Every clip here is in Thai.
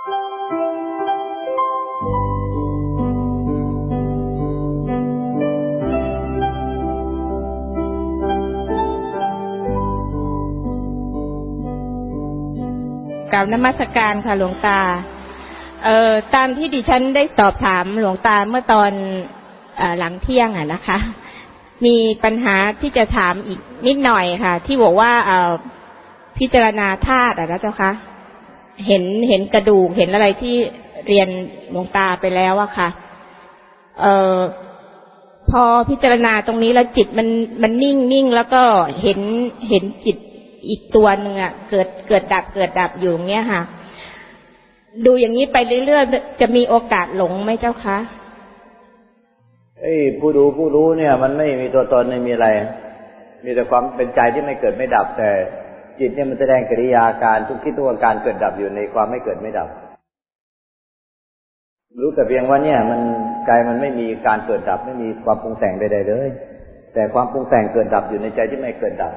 กราบนมัสการค่ะหลวงตา เอ่อตามที่ดิฉันได้สอบถามหลวงตาเมื่อตอนออหลังเที่ยงอะนะคะ มีปัญหาที่จะถามอีกนิดหน่อยค่ะ ที่บอกว่าเอ่อพิจารณาธาตุอะนะเจ้าคะ เห็นเห็นกระดูกเห็นอะไรที่เรียนหลวงตาไปแล้วอะค่ะ เอ่อพอพิจารณาตรงนี้แล้วจิตมันมันนิ่งนิ่งแล้วก็เห็นเห็นจิตอีกตัวหนึ่งอะเกิดเกิดดับเกิดดับอยู่อย่างเงี้ยค่ะ ดูอย่างนี้ไปเรื่อยๆจะมีโอกาสหลงไหมเจ้าคะไอ้ผู้ดูผู้รู้เนี่ย มันไม่มีตัวตนไม่มีอะไร มีแต่ความเป็นใจที่ไม่เกิดไม่ดับแต่ จิตเนี่ยมันแสดงกิริยาการทุกคิดทุกอาการเกิดดับอยู่ในความไม่เกิดไม่ดับ รู้แต่เพียงว่าเนี่ย มันกายมันไม่มีการเกิดดับ ไม่มีความปรุงแต่งใดๆเลย แต่ความปรุงแต่งเกิดดับอยู่ในใจที่ไม่เกิดดับ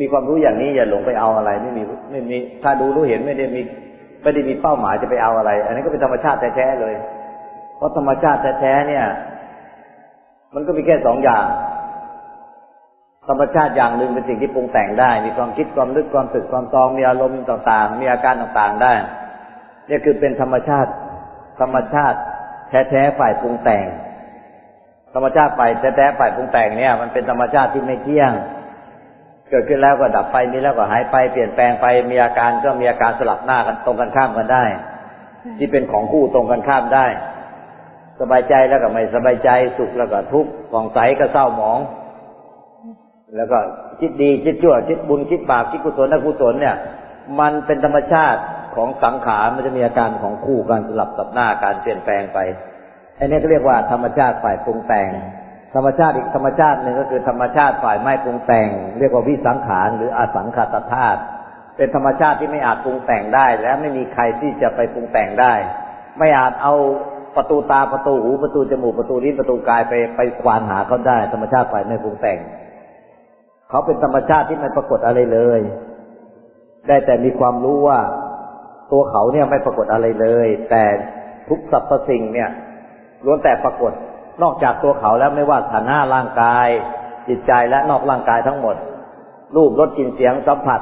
มีความรู้อย่างนี้อย่าหลงไปเอาอะไร ไม่มีไม่มีถ้าดูรู้เห็นไม่ได้มีไม่ได้มีเป้าหมายจะไปเอาอะไร อันนี้ก็เป็นธรรมชาติแท้ๆเลย เพราะธรรมชาติแท้ๆเนี่ย มันก็มีแค่สองอย่าง ธรรมชาติอย่างหนึ่งเป็นสิ่งที่ปรุงแต่งได้ มีความคิดความนึกความสึกความตอง มีอารมณ์ต่างๆ มีอาการต่างๆได้เนี่ยคือเป็นธรรมชาติ ธรรมชาติ แท้ๆฝ่ายปรุงแต่ง ธรรมชาติฝ่ายแท้ๆฝ่ายปรุงแต่งเนี่ย มันเป็นธรรมชาติที่ไม่เที่ยง เกิดขึ้นแล้วก็ดับไปมีแล้วก็หายไปเปลี่ยนแปลงไปมีอาการก็มีอาการสลับหน้ากันตรงกันข้ามกันได้ ที่เป็นของคู่ตรงกันข้ามได้ สบายใจแล้วก็ไม่สบายใจสุขแล้วก็ทุกข์ผ่องใสก็เศร้าหมอง แล้วก็คิดดีคิดชั่วคิดบุญคิดบาปคิดกุศลอกุศลเนี่ย มันเป็นธรรมชาติของสังขารมันจะมีอาการของคู่กันสลับสับหน้าการเปลี่ยนแปลงไปอันนี้ก็เรียกว่าธรรมชาติฝ่ายปรุงแต่ง ธรรมชาติอีกธรรมชาติหนึ่งก็คือธรรมชาติฝ่ายไม่ปรุงแต่ง เรียกว่าวิสังขารหรืออสังขตธาตุเป็นธรรมชาติที่ไม่อาจปรุงแต่งได้ และไม่มีใครที่จะไปปรุงแต่งได้ ไม่อาจเอาประตูตาประตูหูประตูจมูกประตูลิ้นประตูกายไปไปควานหาเขาได้ ธรรมชาติฝ่ายไม่ปรุงแต่ง เขาเป็นธรรมชาติที่ไม่ปรากฏอะไรเลย ได้แต่มีความรู้ว่า ตัวเขาเนี่ยไม่ปรากฏอะไรเลย แต่ทุกสรรพสิ่งเนี่ยล้วนแต่ปรากฏนอกจากตัวเขาแล้วไม่ว่าฐานะร่างกาย จิตใจและนอกร่างกายทั้งหมด รูปรสกลิ่นเสียงสัมผัส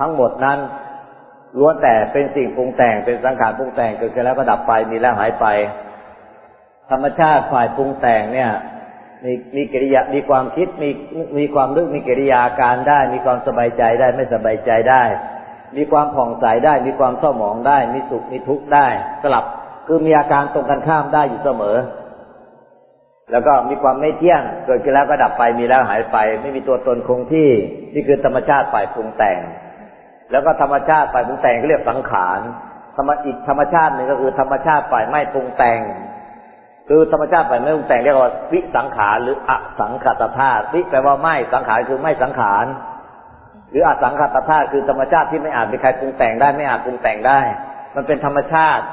ทั้งหมดนั้นล้วนแต่เป็นสิ่งปรุงแต่งเป็นสังขารปรุงแต่งเกิดขึ้นแล้วก็ดับไปมีแล้วหายไป ธรรมชาติฝ่ายปรุงแต่งเนี่ย มีมีกิริยา มีความคิด มีมีความรู้ มีกิริยาการได้ มีความสบายใจได้ ไม่สบายใจได้ มีความผ่องใสได้ มีความเศร้าหมองได้ มีสุข มีทุกข์ได้ สลับ คือมีอาการตรงกันข้ามได้อยู่เสมอ แล้วก็มีความไม่เที่ยง เกิดขึ้นแล้วก็ดับไป มีแล้วหายไป ไม่มีตัวตนคงที่ นี่คือธรรมชาติฝ่ายปรุงแต่ง แล้วก็ธรรมชาติฝ่ายปรุงแต่งก็เรียกสังขาร ธรรมอีกธรรมชาติหนึ่งก็คือธรรมชาติฝ่ายไม่ปรุงแต่ง คือธรรมชาติฝ่ายไม่ปรุงแต่งเรียกว่าวิสังขารหรืออสังขตธาตุวิแปลว่าไม่สังขารคือไม่สังขารหรืออสังขตธาตุคือธรรมชาติที่ไม่อาจมีใครปรุงแต่งได้ไม่อาจปรุงแต่งได้ มันเป็นธรรมชาติ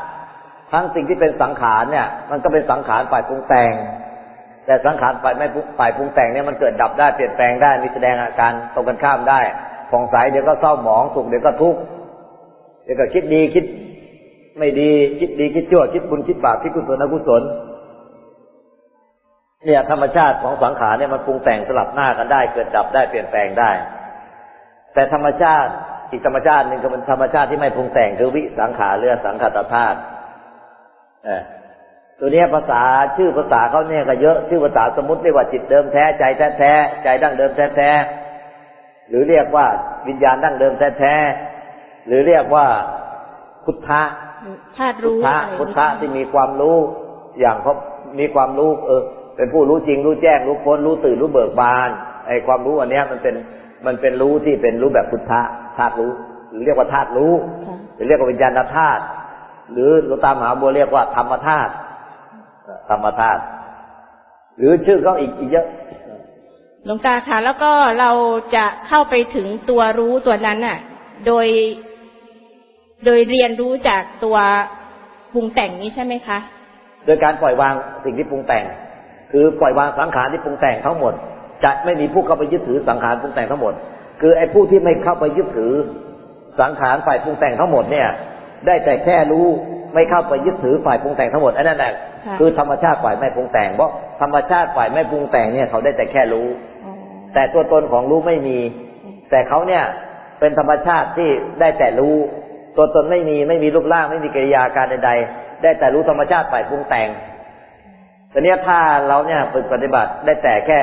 ทั้งสิ่งที่เป็นสังขารเนี่ย มันก็เป็นสังขารฝ่ายปรุงแต่ง แต่สังขารฝ่ายไม่ฝ่ายปรุงแต่งเนี่ยมันเกิดดับได้เปลี่ยนแปลงได้มีแสดงอาการตรงกันข้ามได้ผ่องใสเดี๋ยวก็เศร้าหมองสุขเดี๋ยวก็ทุกข์เดี๋ยวก็คิดดีคิด ไม่ดีคิดดีคิดชั่วคิดบุญคิดบาปคิดกุศลอกุศล เนี่ยธรรมชาติของสังขารเนี่ยมันปรุงแต่งสลับหน้ากันได้ เกิดดับได้เปลี่ยนแปลงได้ แต่ธรรมชาติอีกธรรมชาติหนึ่งก็เป็นธรรมชาติที่ไม่ปรุงแต่งคือวิสังขารเรือสังขตธาตุเออตัวเนี้ยภาษาชื่อภาษาเขาเนี่ยก็เยอะชื่อภาษาสมมติเรียกว่าจิตเดิมแท้ใจแท้แท้ใจดั้งเดิมแท้แท้หรือเรียกว่าวิญญาณดั้งเดิมแท้แท้หรือเรียกว่าพุทธะธาตุพุทรู้ธะอะไรพุทธะที่มีความรู้อย่างเขามีความรู้เออ เป็นผู้รู้จริง รู้แจ้ง รู้พ้น รู้ตื่น รู้เบิกบาน ไอ้ความรู้อันเนี้ยมันเป็นมันเป็นรู้ที่เป็นรู้แบบพุทธะธาตุรู้ หรือเรียกว่าธาตุรู้ค่ะหรือเรียกว่าวิญญาณธาตุหรือหลวงตามหาบัวเรียกว่าธรรมธาตุธรรมธาตุหรือชื่อเขาอีกอีกเยอะหลวงตาคะแล้วก็เราจะเข้าไปถึงตัวรู้ตัวนั้นน่ะ โดย โดยเรียนรู้จากตัวปรุงแต่งนี้ใช่ไหมคะ โดยการปล่อยวางสิ่งที่ปรุงแต่ง คือปล่อยวางสังขารที่ปรุงแต่งทั้งหมด จะไม่มีผู้เข้าไปยึดถือสังขารปรุงแต่งทั้งหมด คือไอ้ผู้ที่ไม่เข้าไปยึดถือสังขารฝ่ายปรุงแต่งทั้งหมดเนี่ย ได้แต่แค่รู้ไม่เข้าไปยึดถือฝ่ายปรุงแต่งทั้งหมดอันนั้นแหละค่ะคือธรรมชาติฝ่ายไม่ปรุงแต่งเพราะธรรมชาติฝ่ายไม่ปรุงแต่งเนี่ยเขาได้แต่แค่รู้อ๋อแต่ตัวตนของรู้ไม่มี แต่เขาเนี่ยเป็นธรรมชาติที่ได้แต่รู้ ตัวตนไม่มีไม่มีรูปร่างไม่มีกิริยาการใด ๆ ได้แต่รู้ธรรมชาติฝ่ายปรุงแต่ง แต่เนี้ยถ้าเราเนี่ยฝึกปฏิบัติได้แต่แค่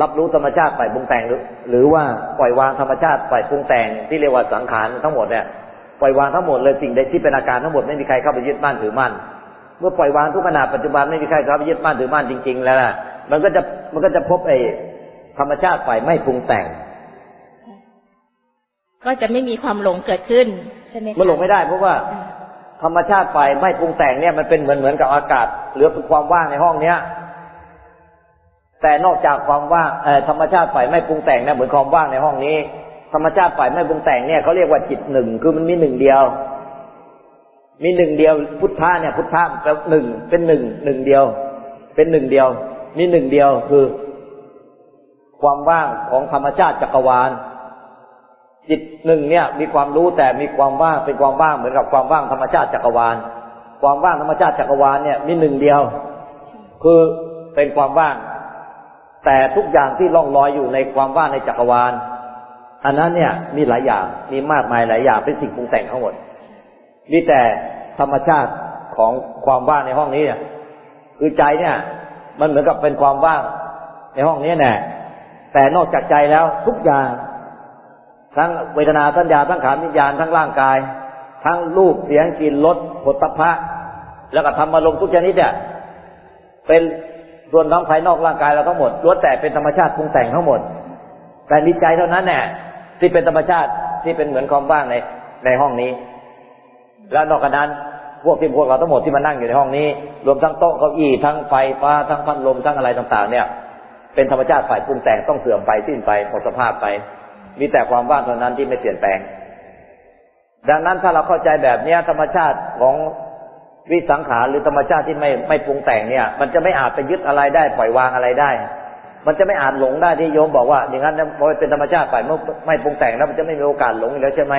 รับรู้ธรรมชาติฝ่ายปรุงแต่งหรือหรือว่าปล่อยวางธรรมชาติฝ่ายปรุงแต่งที่เรียกว่าสังขารทั้งหมดเนี่ยปล่อยวางทั้งหมดเลยสิ่งใดที่เป็นอาการทั้งหมดไม่มีใครเข้าไปยึดมั่นถือมั่นเมื่อปล่อยวางทุกขณะปัจจุบันไม่มีใครเข้าไปยึดมั่นถือมั่นจริง ๆ แล้วนะมันก็จะมันก็จะพบไอ้ธรรมชาติฝ่ายไม่ปรุงแต่ง ก็จะไม่มีความหลงเกิดขึ้นใช่ไหมคะมันหลงไม่ได้เพราะว่าอ่า ธรรมชาติฝ่ายไม่ปรุงแต่งเนี่ยมันเป็นเหมือนเหมือนกับอากาศ เหลือเป็นความว่างในห้องเนี้ยแต่นอกจากความว่างธรรมชาติฝ่ายไม่ปรุงแต่งเนี่ยเหมือนความว่างในห้องนี้ ธรรมชาติฝ่ายไม่ปรุงแต่งเนี่ยเขาเรียกว่าจิตหนึ่งคือมันมีหนึ่งเดียว มีหนึ่งเดียว พุทธะเนี่ย พุทธะแปลหนึ่งเป็นหนึ่งหนึ่งเดียว เป็นหนึ่งเดียว มีหนึ่งเดียวคือ ความว่างของธรรมชาติจักรวาล จิตหนึ่งเนี่ยมีความรู้แต่มีความว่างเป็นความว่างเหมือนกับความว่างธรรมชาติจักรวาล ความว่างธรรมชาติจักรวาลเนี่ยมีหนึ่งเดียว คือเป็นความว่าง แต่ทุกอย่างที่ล่องลอยอยู่ในความว่างในจักรวาล อันนั้นเนี่ยมีหลายอย่างมีมากมายหลายอย่างเป็นสิ่งปรุงแต่งทั้งหมดมีแต่ธรรมชาติของความว่างในห้องนี้เนี่ยคือใจเนี่ย มันเหมือนกับเป็นความว่างในห้องนี้แน่แต่นอกจากใจแล้วทุกอย่าง ทั้งเวทนาสัญญาทั้งขานวิญญาณทั้งร่างกาย ทั้งรูปเสียงกลิ่นรสผลตภะแล้วก็ธรรมารมทุกชนิดเนี่ยเป็นส่วนท้องภายนอกร่างกายเราทั้งหมดล้วนแต่เป็นธรรมชาติปรุงแต่งทั้งหมด แต่มีใจเท่านั้นแหละที่เป็นธรรมชาติที่เป็นเหมือนความว่างในในห้องนี้ แล้วนอกจากนั้นพวกที่พวกเราทั้งหมดที่มานั่งอยู่ในห้องนี้ รวมทั้งโต๊ะเก้าอี้ทั้งไฟฟ้าทั้งพัดลมทั้งอะไรต่าง ๆ เนี่ย เป็นธรรมชาติฝ่ายปรุงแต่งต้องเสื่อมไปสิ้นไปหมดสภาพไป มีแต่ความว่างเท่านั้นที่ไม่เปลี่ยนแปลง ดังนั้นถ้าเราเข้าใจแบบเนี้ยธรรมชาติของวิสังขารหรือธรรมชาติที่ไม่ไม่ปรุงแต่งเนี่ย มันจะไม่อาจไปยึดอะไรได้ปล่อยวางอะไรได้ มันจะไม่อาจหลงได้ที่โยมบอกว่า อย่างนั้นพอเป็นธรรมชาติฝ่ายไม่ไม่ปรุงแต่งแล้วมันจะไม่มีโอกาสหลงอีกแล้วใช่ไหม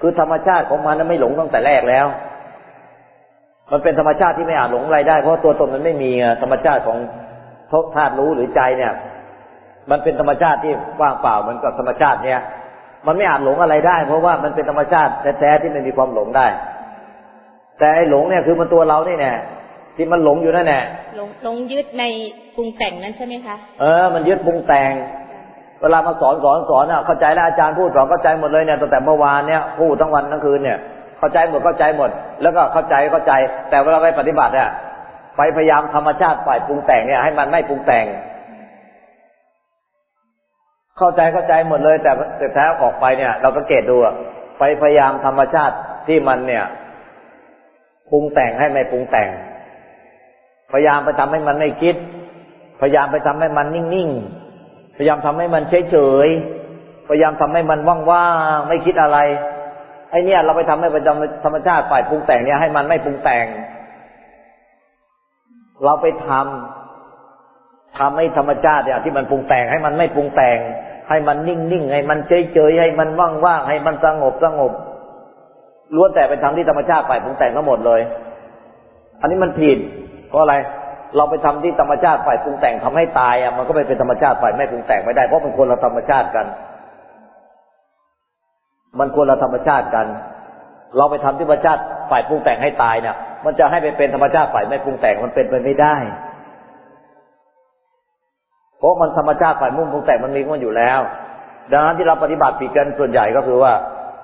คือธรรมชาติของมันนั้นไม่หลงตั้งแต่แรกแล้ว มันเป็นธรรมชาติที่ไม่อาจหลงอะไรได้เพราะตัวตนมันไม่มีธรรมชาติของธาตุรู้หรือใจเนี่ย มันเป็นธรรมชาติที่ว่างเปล่าเหมือนกับธรรมชาติเนี่ย มันไม่อาจหลงอะไรได้ เพราะว่ามันเป็นธรรมชาติแท้ๆที่ไม่มีความหลงได้ แต่ไอ้หลงเนี่ยคือมันตัวเรานี่แน่ที่มันหลงอยู่นั่นแน่หลงหลงยึดในปรุงแต่งนั้นใช่ไหมคะ เออ มันยึดปรุงแต่ง เวลามาสอนสอนสอนอะเข้าใจแล้วอาจารย์พูดสอนเข้าใจหมดเลยเนี่ยตั้งแต่เมื่อวานเนี่ยพูดทั้งวันทั้งคืนเนี่ย เข้าใจหมดเข้าใจหมด แล้วก็เข้าใจเข้าใจ แต่เวลาไปปฏิบัติอะไปพยายามธรรมชาติฝ่ายปรุงแต่งเนี่ยให้มันไม่ปรุงแต่ง เข้าใจเข้าใจหมดเลย แต่แต่แท้ออกไปเนี่ย เราก็เกตดูอะไปพยายามธรรมชาติที่มันเนี่ยปรุงแต่งให้ไม่ปรุงแต่ง พยายามไปทำให้มันไม่คิด พยายามไปทำให้มันนิ่งๆพยายามทำให้มันเฉยๆพยายามทำให้มันว่างๆไม่คิดอะไรไอเนี่ย เราไปทำให้ประจำธรรมชาติฝ่ายปรุงแต่งเนี่ยให้มันไม่ปรุงแต่ง เราไปทำ ทำให้ธรรมชาติเนี่ยที่มันปรุงแต่งให้มันไม่ปรุงแต่ง ให้มันนิ่งๆให้มันเฉยๆให้มันว่างๆให้มันสงบสงบล้วนแต่ไปทำที่ธรรมชาติฝ่ายปรุงแต่งทั้งหมดเลย อันนี้มันผิดเพราะอะไรเราไปทำที่ธรรมชาติฝ่ายปรุงแต่งทำให้ตายอะมันก็ไม่เป็นธรรมชาติฝ่ายไม่ปรุงแต่งไม่ได้เพราะมันคนละธรรมชาติกัน มันคนละธรรมชาติกัน เราไปทำที่ธรรมชาติฝ่ายปรุงแต่งให้ตายเนี่ยมันจะให้ไปเป็นธรรมชาติฝ่ายไม่ปรุงแต่งมันเป็นไปไม่ได้ ราะมันธรรมชาติฝ่ายมุ่งปรุงแต่งมันมีมันอยู่แล้ว ดังนั้นที่เราปฏิบัติผิดกันส่วนใหญ่ก็คือว่า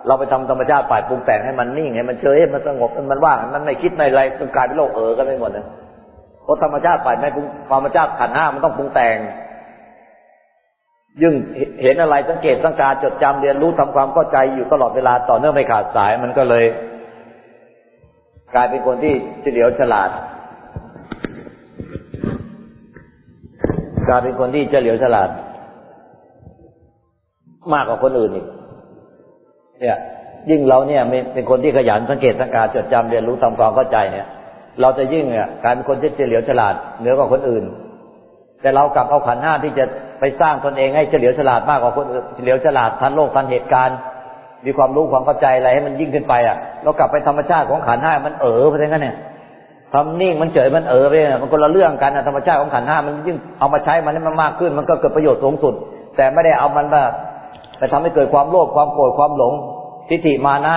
เราไปทำธรรมชาติฝ่ายปรุงแต่งให้มันนิ่งให้มันเฉยให้มันสงบให้มันว่างมันไม่คิดไม่อะไรจนกลายเป็นโลกเออกันไปหมดเลยเพราะธรรมชาติฝ่ายไม่ปรุงธรรมชาติขันห้ามันต้องปรุงแต่งยิ่งเห็นอะไรสังเกตสังการจดจำเรียนรู้ทำความเข้าใจอยู่ตลอดเวลาต่อเนื่องไม่ขาดสายมันก็เลย กลายเป็นคนที่เฉลียวฉลาด กลายเป็นคนที่เฉลียวฉลาด มากกว่าคนอื่นอีกเนี่ย ยิ่งเราเนี่ยเป็นคนที่ขยันสังเกตสังการจดจำเรียนรู้ทำความเข้าใจเนี่ย เราจะยิ่งเนี่ยกลายเป็นคนที่เฉลียวฉลาดเหนือกว่าคนอื่น แต่เรากลับเอาขันห้าที่จะไปสร้างตนเองให้เฉลียวฉลาดมากกว่าคนอื่นเฉลียวฉลาดทันโลกทันเหตุการณ์ มีความรู้ความเข้าใจอะไรให้มันยิ่งขึ้นไปอะ เรากลับไปธรรมชาติของขันห้ามันเออไปทั้งนั้นเนี่ย ทำนิ่งมันเฉยมันเออไปเนี่ยมันคนละเรื่องกันธรรมชาติของขันห้ามันยิ่งเอามาใช้มันให้มันมากขึ้น มันก็เกิดประโยชน์สูงสุด แต่ไม่ได้เอามันแบบไปทำให้เกิดความโลภความโกรธความหลงทิฏฐิมานะ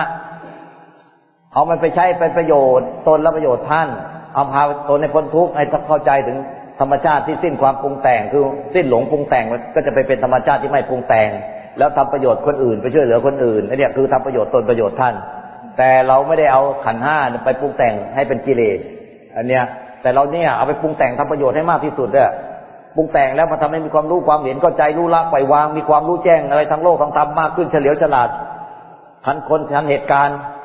เอามันไปใช้เป็นประโยชน์ตนและประโยชน์ท่านเอาพาตนในพ้นทุกข์ให้เข้าใจถึงธรรมชาติที่สิ้นความปรุงแต่งคือสิ้นหลงปรุงแต่งมันก็จะไปเป็นธรรมชาติที่ไม่ปรุงแต่ง แล้วทำประโยชน์คนอื่น ไปช่วยเหลือคนอื่นนี่เนี่ยคือทำประโยชน์ตนประโยชน์ท่าน แต่เราไม่ได้เอาขันห้าไปปรุงแต่งให้เป็นกิเลส อันเนี้ย แต่เราเนี่ยเอาไปปรุงแต่งทำประโยชน์ให้มากที่สุดเนี่ยปรุงแต่งแล้วมันทำให้มีความรู้ความเห็นเข้าใจรู้ละปล่อยวางมีความรู้แจ้งอะไรทั้งโลกทั้งธรรมมากขึ้นเฉลียวฉลาดทันคนทันเหตุการณ์